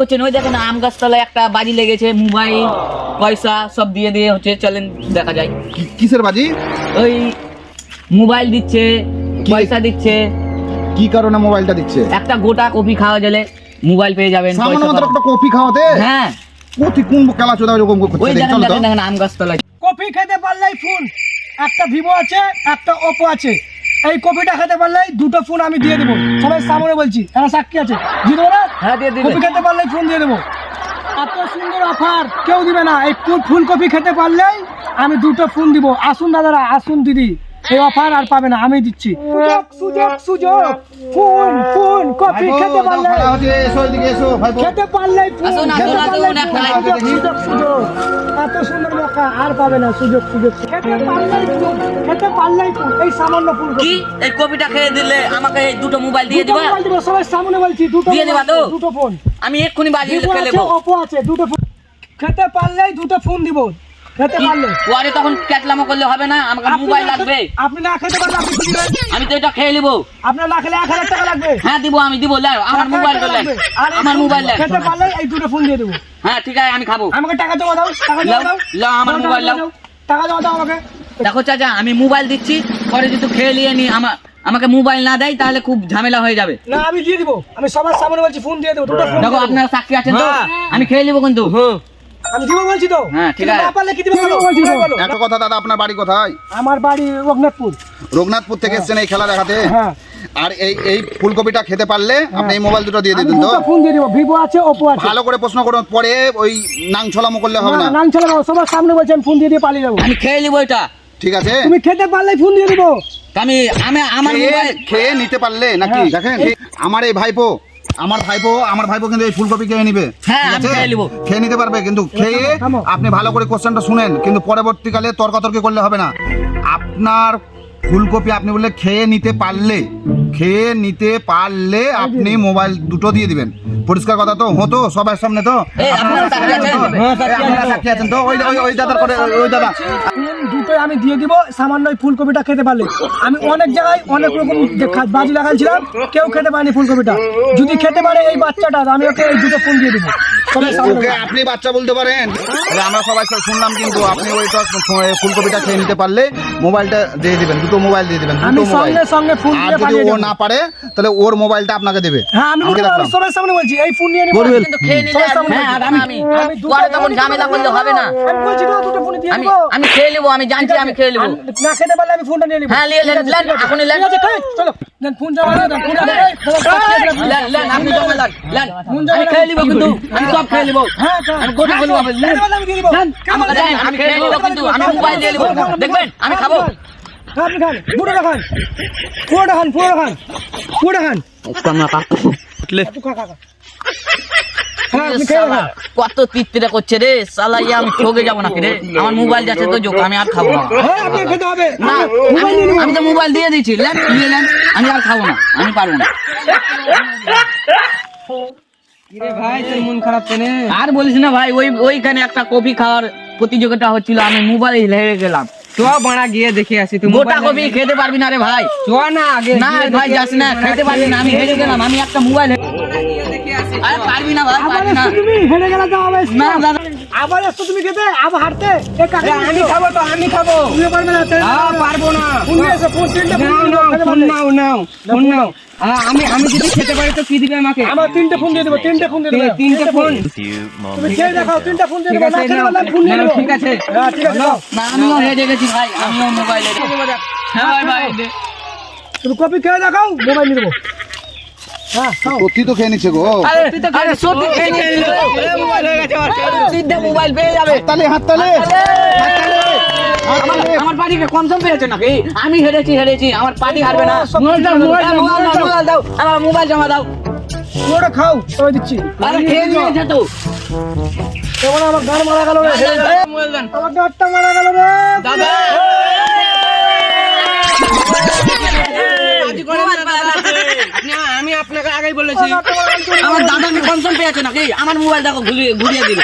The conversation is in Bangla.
হচ্ছেন ওই দেখেন আম গাছতলায় একটা বাজি লেগেছে মোবাইল পয়সা সব দিয়ে দিয়ে হচ্ছে চলেন দেখা যায় কিসের বাজি? ওই মোবাইল দিচ্ছে পয়সা দিচ্ছে। কি কারণে মোবাইলটা দিচ্ছে? একটা গোটা কপি খাওয়া গেলে মোবাইল পেয়ে যাবেন সামান্য মাত্র একটা কফি খাওয়াতে? হ্যাঁ। কোথি কোন খেলা চোদা এরকম ওই করছে তো। দেখেন দেখেন আম গাছতলায়। কপি খেতে পারলেই ফোন একটা ভিভো আছে একটা ওপো আছে। এই কপিটা খেতে পারলে দুটো ফোন আমি দিয়ে দেবো। সবাই সামনে বলছি এরা সাক্ষী আছে। দিয়ে দেবো না? হ্যাঁ দিয়ে কপি খেতে পারলে ফোন দিয়ে দেবো। এত সুন্দর অফার কেউ দিবে না। এই ফুলকপি খেতে পারলেই আমি দুটো ফোন দিব। আসুন দাদারা আসুন দিদি। এই অফার আর পাবে না আমি দিচ্ছি। সুযোগ সুযোগ সুযোগ। ফোন ফোন কপি খেতে পারলে। খেতে সুযোগ এত সুন্দর মৌকা আর পাবে না সুযোগ সুযোগ। খেতে পারলেই খেতে পারলেই এই সামান্য ফুল কি? এই কপিটা খেয়ে দিলে আমাকে এই দুটো মোবাইল দিয়ে দিবা? মোবাইল দিব সবাই সামনে বলছি দুটো দিয়ে দিবা তো? দুটো ফোন। আমি এক্ষুনি বাজি ভিভো খেলে আছে আছে দুটো ফোন। খেতে পারলেই দুটো ফোন দিব। খেতে পারলে। পরে তখন ক্যাটলামো করলে হবে না আমাকে মোবাইল লাগবে। আপনি না খেতে পারলে আপনি কি আমি তো এটা খেয়ে নিবো। আপনার না খেলে হাজার টাকা লাগবে। হ্যাঁ দিব আমি দিব লেন আমার মোবাইল লাগবে। আমার মোবাইল লেন খেতে পারলে এই দুটো ফোন দিয়ে দেবো। হ্যাঁ ঠিক আছে আমি খাব। আমাকে টাকা জমা দাও টাকা জমা দাও। লাও, আমার মোবাইল লাও। টাকা জমা দাও আমাকে। দেখো চাচা আমি মোবাইল দিচ্ছি পরে যদি খেয়ে নিয়ে নি আমার আমাকে মোবাইল না দেয় তাহলে খুব ঝামেলা হয়ে যাবে। না আমি দিয়ে দিব। আমি সবার সামনে বলছি ফোন দিয়ে দেবো দেখো। আপনারা সাক্ষী আছেন তো? হ্যাঁ। আমি খেয়ে নিবো কিন্তু। আমি দিব বলছি তো। হ্যাঁ, ঠিক আছে। না পারলে কি দিব বলো? বলো। কথা দাদা আপনার বাড়ি কোথায়? আমার বাড়ি রঘুনাথপুর। রঘুনাথপুর থেকে এসছেন এই খেলা দেখাতে? হ্যাঁ। আর এই এই ফুলকপিটা খেতে পারলে আপনি এই মোবাইল দুটো দিয়ে আমি তো। ফোন দিয়ে দিব। ভিভো আছে ওপো আছে। ভালো করে প্রশ্ন করুন পরে ওই নাং ছলামো করলে হবে না। সবার সামনে বলছি আমি ফোন দিয়ে দিয়ে পালিয়ে যাব। আমি খেয়ে নিবো এটা। ঠিক আছে। তুমি খেতে পারলে ফোন দিয়ে দিব। আমি আমি আমার খেয়ে মোবাইল খেয়ে নিতে পারলে নাকি? হ্যাঁ। দেখেন আমার এই ভাইপো আমার ভাইপো আমার ভাইপো কিন্তু এই ফুলকপি খেয়ে নিবে হ্যাঁ, আমি? খেয়ে নিবো। খেয়ে নিতে পারবে কিন্তু খেয়ে আপনি ভালো করে কোশ্চেনটা শুনেন কিন্তু পরবর্তীকালে তর্কাতর্কি করলে হবে না আপনার ফুলকপি আপনি বললে খেয়ে নিতে পারলে খেয়ে নিতে পারলে আপনি মোবাইল দুটো দিয়ে দিবেন। পরিষ্কার কথা তো হতো সবার সামনে তো। আছেন? হ্যাঁ, ওই ওই ওই দাদার করে ওই- দাদা। দুটোই আমি দিয়ে দিব সামান্য ওই ফুলকপিটা খেতে পারলে। আমি অনেক জায়গায় অনেক রকম বাজি লাগাইছিলাম কেউ খেতে পারেনি ফুলকপিটা। যদি খেতে পারে এই বাচ্চাটা আমি ওকে এই দুটো ফোন দিয়ে দিব। ওকে আপনি বাচ্চা বলতে পারেন। তাহলে আমরা সবাই সব শুনলাম কিন্তু আপনি ওইটা ফুলকপিটা খেয়ে নিতে পারলে মোবাইলটা দিয়ে দিবেন দুটো মোবাইল দিয়ে দিবেন আমি দুটো মোবাইল। সঙ্গে ফোন দিয়ে যদি ও না পারে তাহলে ওর মোবাইলটা আপনাকে দেবে। হ্যাঁ আমি। সবার সামনে বলছি এই ফোন নিয়ে নিবো কিন্তু খেয়ে নিলে হ্যাঁ আর আমি আমি পরে তখন ঝামেলা করলে হবে না। আমি বলছি তো দুটো ফোন দিয়ে আমি দিব। আমি খেয়ে নিবো আমি জানছি আমি খেয়ে নিবো। না খেতে পারলে আমি ফোনটা নিয়ে নিবো। হ্যাঁ, নিয়ে নেন, নেন, চলো। নেন ফোন জমা দেন, ফোন জমা লেন আপনি জমা লেন আমি খেয়ে না। কিন্তু আমি সব খেয়ে নিবো হ্যাঁ, হ্যাঁ। আমি গোটা বলব আমি খেতে আমি দিয়ে দিব। কেমন আমাকে দেন, আমি খেয়ে নিবো কিন্তু আমি মোবাইল দিয়ে নিবো দেখবেন আমি খাব হ্যাঁ, আপনি খান পুরোটা খান পুরোটা খান পুরোটা। হ্যাঁ খান কত তিত্তিরা করছে রে? সালা ইয়ে আমি ঠকে যাব নাকি রে? আমার মোবাইল যাচ্ছে তো যোগ আমি আর খাব না। হ্যাঁ আমি- তো মোবাইল দিয়ে দিচ্ছি লেন নিয়ে নেন আমি আর খাব না আমি পারব না। ভাই মন খারাপ আর বলিস না ভাই ওই ওইখানে একটা কফি খাওয়ার প্রতিযোগিতা হচ্ছিল আমি মোবাইল হেরে গেলাম। চ বাড়া গিয়ে দেখে আসি তুই গোটা কবি খেতে পারবি না রে ভাই। চ না আগে না ভাই যাস না খেতে পারবি না আমি হেরে গেলাম আমি একটা মোবাইল আরে পারবি না ভাই পারবি না। তুমি হেরে গেলে তো না দাদা আবার এসছো তুমি খেতে আবার হাঁটতে? আমি খাব তো আমি খাব। তুমি পারবে না পারব না। নাও নাও ফোন নাও আ, আমি আমি যদি খেতে পারি তো কি দিবে আমাকে? আমার তিনটে ফোন দিয়ে দেবো তিনটে ফোন দিয়ে দেবো। তিনটে ফোন। তুমি খেয়ে দেখাও তিনটে ফোন দিয়ে ঠিক দেবো আছে না ফোন ঠিক আছে। হ্যাঁ ঠিক আছে নাও। না আমিও হেরে গেছি ভাই আমিও মোবাইল হ্যাঁ ভাই ভাই তুমি কপি খেয়ে দেখাও মোবাইল নিয়ে দেবো। হ্যাঁ সত্যি তো খেয়ে নিচ্ছে গো। মোবাইল পেয়ে যাবে হাততালি হাততালি আমার আমার পার্টিকে কম সম পেয়েছে নাকি? আমি হেরেছি হেরেছি। আমার পার্টি হারবে না। মোবাইল দাও আমার মোবাইল জমা দাও। পুরোটা খাও তবে দিচ্ছি। আরে খেয়ে নিয়েছে তো। কেমন আমার গান মারা গেল রে। মোবাইল দেন আমার গানটা মারা গেল রে। দাদা। না, আমি আপনাকে আগেই বলেছি। আমার দাদা কনসার্ন পেয়েছে নাকি? আমার মোবাইল দেখো ঘুরিয়ে ঘুরিয়ে দিল।